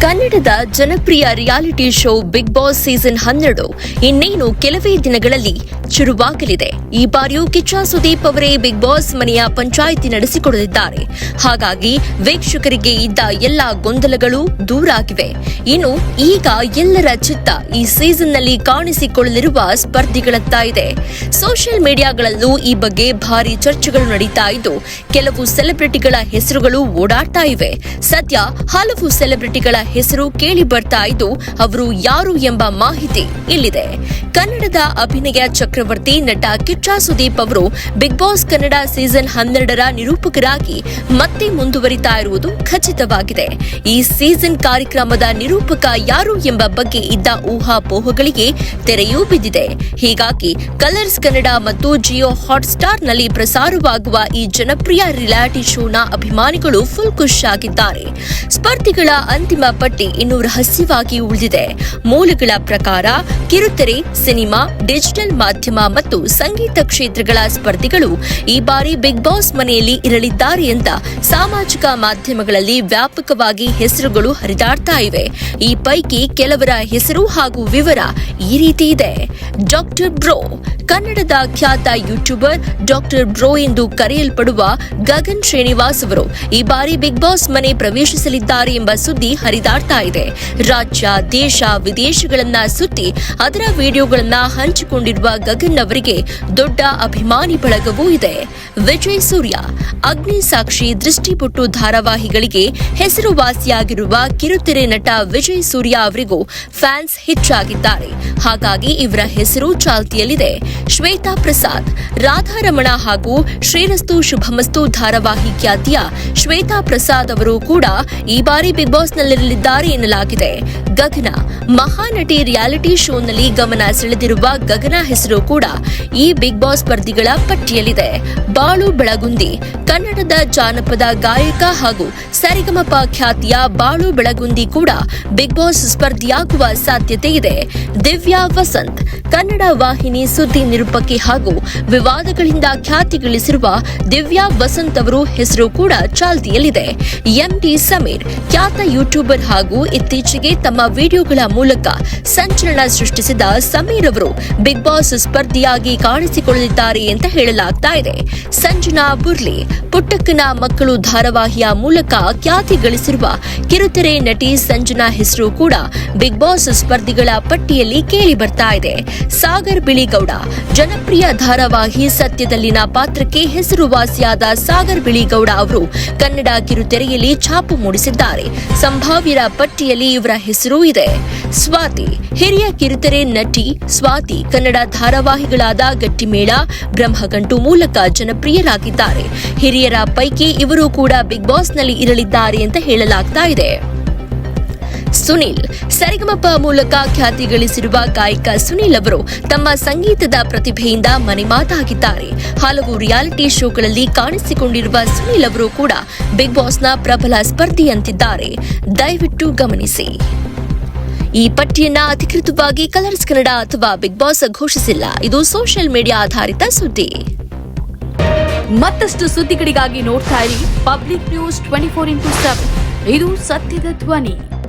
ಕನ್ನಡದ ಜನಪ್ರಿಯ reality show Bigg Boss season ಹನ್ನೆರಡು ಇನ್ನೇನು ಕೆಲವೇ ದಿನಗಳಲ್ಲಿ ಶುರುವಾಗಲಿದೆ. ಈ ಬಾರಿಯೂ ಕಿಚ್ಚ ಸುದೀಪ್ ಅವರೇ ಬಿಗ್ ಬಾಸ್ ಮನೆಯ ಪಂಚಾಯಿತಿ ನಡೆಸಿಕೊಡಲಿದ್ದಾರೆ. ಹಾಗಾಗಿ ವೀಕ್ಷಕರಿಗೆ ಇದ್ದ ಎಲ್ಲ ಗೊಂದಲಗಳು ದೂರ ಆಗಿವೆ. ಇನ್ನು ಈಗ ಎಲ್ಲರ ಚಿತ್ತ ಈ ಸೀಸನ್ನಲ್ಲಿ ಕಾಣಿಸಿಕೊಳ್ಳಲಿರುವ ಸ್ಪರ್ಧಿಗಳತ್ತ ಇದೆ. ಸೋಷಿಯಲ್ ಮೀಡಿಯಾಗಳಲ್ಲೂ ಈ ಬಗ್ಗೆ ಭಾರಿ ಚರ್ಚೆಗಳು ನಡೀತಾ ಇದ್ದು, ಕೆಲವು ಸೆಲೆಬ್ರಿಟಿಗಳ ಹೆಸರುಗಳು ಓಡಾಡ್ತಾ ಇವೆ. ಸದ್ಯ ಹಲವು ಸೆಲೆಬ್ರಿಟಿಗಳ ಹೆಸರು ಕೇಳಿ ಬರ್ತಾ ಇದ್ದು, ಅವರು ಯಾರು ಎಂಬ ಮಾಹಿತಿ ಇಲ್ಲಿದೆ. ಕನ್ನಡದ ಅಭಿನಯ ಚಕ್ರವರ್ತಿ ನಟ ಕಿಚ್ಚ ಸುದೀಪ್ ಅವರು ಬಿಗ್ ಬಾಸ್ ಕನ್ನಡ ಸೀಸನ್ ಹನ್ನೆರಡರ ನಿರೂಪಕರಾಗಿ ಮತ್ತೆ ಮುಂದುವರಿತಾ ಇರುವುದು ಖಚಿತವಾಗಿದೆ. ಈ ಸೀಸನ್ ಕಾರ್ಯಕ್ರಮದ ನಿರೂಪಕ ಯಾರು ಎಂಬ ಬಗ್ಗೆ ಇದ್ದ ಊಹಾಪೋಹಗಳಿಗೆ ತೆರೆಯೂ ಬಿದ್ದಿದೆ. ಹೀಗಾಗಿ ಕಲರ್ಸ್ ಕನ್ನಡ ಮತ್ತು ಜಿಯೋ ಹಾಟ್ಸ್ಟಾರ್ನಲ್ಲಿ ಪ್ರಸಾರವಾಗುವ ಈ ಜನಪ್ರಿಯ ರಿಯಾಲಿಟಿ ಶೋನ ಅಭಿಮಾನಿಗಳು ಫುಲ್ ಖುಷ್ ಆಗಿದ್ದಾರೆ. ಸ್ಪರ್ಧಿಗಳ ಅಂತಿಮ ಪಟ್ಟಿ ಇನ್ನೂ ರಹಸ್ಯವಾಗಿ ಉಳಿದಿದೆ. ಮೂಲಗಳ ಪ್ರಕಾರ ಕಿರುತೆರೆ, ಸಿನಿಮಾ, ಡಿಜಿಟಲ್ ಮಾಧ್ಯಮ ಮತ್ತು ಸಂಗೀತ ಕ್ಷೇತ್ರಗಳ ಸ್ಪರ್ಧಿಗಳು ಈ ಬಾರಿ ಬಿಗ್ ಬಾಸ್ ಮನೆಯಲ್ಲಿ ಇರಲಿದ್ದಾರೆ ಅಂತ ಸಾಮಾಜಿಕ ಮಾಧ್ಯಮಗಳಲ್ಲಿ ವ್ಯಾಪಕವಾಗಿ ಹೆಸರುಗಳು ಹರಿದಾಡ್ತಾ ಇವೆ. ಈ ಪೈಕಿ ಕೆಲವರ ಹೆಸರು ಹಾಗೂ ವಿವರ ಈ ರೀತಿ ಇದೆ. ಡಾಕ್ಟರ್ ಬ್ರೋ, ಕನ್ನಡದ ಖ್ಯಾತ ಯೂಟ್ಯೂಬರ್ ಡಾಕ್ಟರ್ ಬ್ರೋ ಎಂದು ಕರೆಯಲ್ಪಡುವ ಗಗನ್ ಶ್ರೀನಿವಾಸ್ ಅವರು ಈ ಬಾರಿ ಬಿಗ್ ಬಾಸ್ ಮನೆ ಪ್ರವೇಶಿಸಲಿದ್ದಾರೆ ಎಂಬ ಸುದ್ದಿ ಹರಿದಾಡ್ತಾ ಇದೆ. ರಾಜ್ಯ, ದೇಶ, ವಿದೇಶಗಳನ್ನ ಸುತ್ತಿ ಅದರ ವಿಡಿಯೋಗಳನ್ನ ಹಂಚಿಕೊಂಡಿರುವ ಗಗನ್ ಅವರಿಗೆ ದೊಡ್ಡ ಅಭಿಮಾನಿ ಬಳಗವೂ ಇದೆ. ವಿಜಯ್ ಸೂರ್ಯ, ಅಗ್ನಿ ಸಾಕ್ಷಿ ದೃಷ್ಟಿಪುಟ್ಟು ಧಾರಾವಾಹಿಗಳಿಗೆ ಹೆಸರುವಾಸಿಯಾಗಿರುವ ಕಿರುತೆರೆ ನಟ ವಿಜಯ್ ಸೂರ್ಯ ಅವರಿಗೂ ಫ್ಯಾನ್ಸ್ ಹೆಚ್ಚಾಗಿದ್ದಾರೆ. ಹಾಗಾಗಿ ಇವರ ಹೆಸರು ಚಾಲ್ತಿಯಲ್ಲಿದೆ. ಶ್ವೇತಾ ಪ್ರಸಾದ್, ರಾಧಾರಮಣ ಹಾಗೂ ಶ್ರೀರಸ್ತು ಶುಭಮಸ್ತು ಧಾರಾವಾಹಿ ಖ್ಯಾತಿಯ ಶ್ವೇತಾ ಪ್ರಸಾದ್ ಅವರು ಕೂಡ ಈ ಬಾರಿ ಬಿಗ್ ಬಾಸ್ನಲ್ಲಿರಲಿದ್ದಾರೆ ಎನ್ನಲಾಗಿದೆ. ಗಗನ. ಮಹಾನಟಿ ರಿಯಾಲಿಟಿ ಶೋನಲ್ಲಿ ಗಮನ ಸೆಳೆದಿರುವ ಗಗನ ಹೆಸರು ಕೂಡ ಈ ಬಿಗ್ ಬಾಸ್ ಸ್ಪರ್ಧಿಗಳ ಪಟ್ಟಿಯಲ್ಲಿದೆ. ಬಾಳು ಬೆಳಗುಂದಿ, ಕನ್ನಡದ ಜಾನಪದ ಗಾಯಕ ಹಾಗೂ ಸರಿಗಮಪ ಖ್ಯಾತಿಯ ಬಾಳು ಬೆಳಗುಂದಿ ಕೂಡ ಬಿಗ್ ಬಾಸ್ ಸ್ಪರ್ಧಿಯಾಗುವ ಸಾಧ್ಯತೆ ಇದೆ. ದಿವ್ಯಾ ವಸಂತ್, ಕನ್ನಡ ವಾಹಿನಿ ಸುದ್ದಿ ನಿರೂಪಕಿ ಹಾಗೂ ವಿವಾದಗಳಿಂದ ಖ್ಯಾತಿ ಗಳಿಸಿರುವ ದಿವ್ಯಾ ವಸಂತ್ ಅವರು ಹೆಸರು ಕೂಡ ಚಾಲ್ತಿಯಲ್ಲಿದೆ. ಎಂಡಿ ಸಮೀರ್, ಖ್ಯಾತ ಯೂಟ್ಯೂಬರ್ ಹಾಗೂ ಇತ್ತೀಚೆಗೆ ತಮ್ಮ ವಿಡಿಯೋಗಳ ಮೂಲಕ ಸಂಚಲನ ಸೃಷ್ಟಿಸಿದ ಸಮೀರ್ ಅವರು ಬಿಗ್ ಬಾಸ್ ಸ್ಪರ್ಧಿಯಾಗಿ ಕಾಣಿಸಿಕೊಳ್ಳಲಿದ್ದಾರೆ ಅಂತ ಹೇಳಲಾಗ್ತಾ ಇದೆ. ಸಂಜನಾ ಬುರ್ಲಿ ಪುಟ್ಟಕ್ಕನ ಮಕ್ಕಳು ಧಾರಾವಾಹಿಯ ಮೂಲಕ ಖ್ಯಾತಿ ಗಳಿಸಿರುವ ಕಿರುತೆರೆ ನಟಿ ಸಂಜನಾ ಹೆಸರು ಕೂಡ ಬಿಗ್ ಬಾಸ್ ಸ್ಪರ್ಧಿಗಳ ಪಟ್ಟಿಯಲ್ಲಿ ಕೇಳಿ ಬರ್ತಾ ಇದೆ. ಸಾಗರ್ ಬಿಳಿಗೌಡ ಜನಪ್ರಿಯ ಧಾರಾವಾಹಿ ಸತ್ಯದಲ್ಲಿನ ಪಾತ್ರಕ್ಕೆ ಹೆಸರುವಾಸಿಯಾದ ಸಾಗರ್ ಬಿಳಿಗೌಡ ಅವರು ಕನ್ನಡ ಕಿರುತೆರೆಯಲ್ಲಿ ಛಾಪು ಮೂಡಿಸಿದ್ದಾರೆ. ಸಂಭಾವ್ಯರ ಪಟ್ಟಿಯಲ್ಲಿ ಇವರ ಹೆಸರೂ ಇದೆ ಸ್ವಾತಿ, ಹಿರಿಯ ಕಿರುತೆರೆ ನಟಿ ಸ್ವಾತಿ ಕನ್ನಡ ಧಾರಾವಾಹಿಗಳಾದ ಗಟ್ಟಿಮೇಳ, ಬ್ರಹ್ಮಗಂಟು ಮೂಲಕ ಜನಪ್ರಿಯರಾಗಿದ್ದಾರೆ. ಹಿರಿಯರ ಪೈಕಿ ಇವರು ಕೂಡ ಬಿಗ್ ಬಾಸ್ನಲ್ಲಿ ಇರಲಿದ್ದಾರೆ ಅಂತ ಹೇಳಲಾಗ್ತಾ ಇದೆ. ಸುನಿಲ್, ಸರಿಗಮಪ ಮೂಲಕ ಖ್ಯಾತಿ ಗಳಿಸಿರುವ ಗಾಯಕ ಸುನಿಲ್ ಅವರು ತಮ್ಮ ಸಂಗೀತದ ಪ್ರತಿಭೆಯಿಂದ ಮನೆಮಾತಾಗಿದ್ದಾರೆ ಹಲವು ರಿಯಾಲಿಟಿ ಶೋಗಳಲ್ಲಿ ಕಾಣಿಸಿಕೊಂಡಿರುವ ಸುನಿಲ್ ಅವರು ಕೂಡ ಬಿಗ್ ಬಾಸ್ನ ಪ್ರಬಲ ಸ್ಪರ್ಧಿಯಂತಿದ್ದಾರೆ. ದಯವಿಟ್ಟು ಗಮನಿಸಿ. ಈ ಪಟ್ಟಿಯನ್ನ ಅಧಿಕೃತವಾಗಿ ಕಲರ್ಸ್ ಕನ್ನಡ ಅಥವಾ ಬಿಗ್ ಬಾಸ್ ಘೋಷಿಸಿಲ್ಲ. ಇದು ಸೋಷಿಯಲ್ ಮೀಡಿಯಾ ಆಧಾರಿತ ಸುದ್ದಿ. ಮತ್ತಷ್ಟು ಸುದ್ದಿಗಳಿಗಾಗಿ ನೋಡ್ತಾ ಇರಿ public news twenty four into seven. ಇದು ಸತ್ಯದ ಧ್ವನಿ.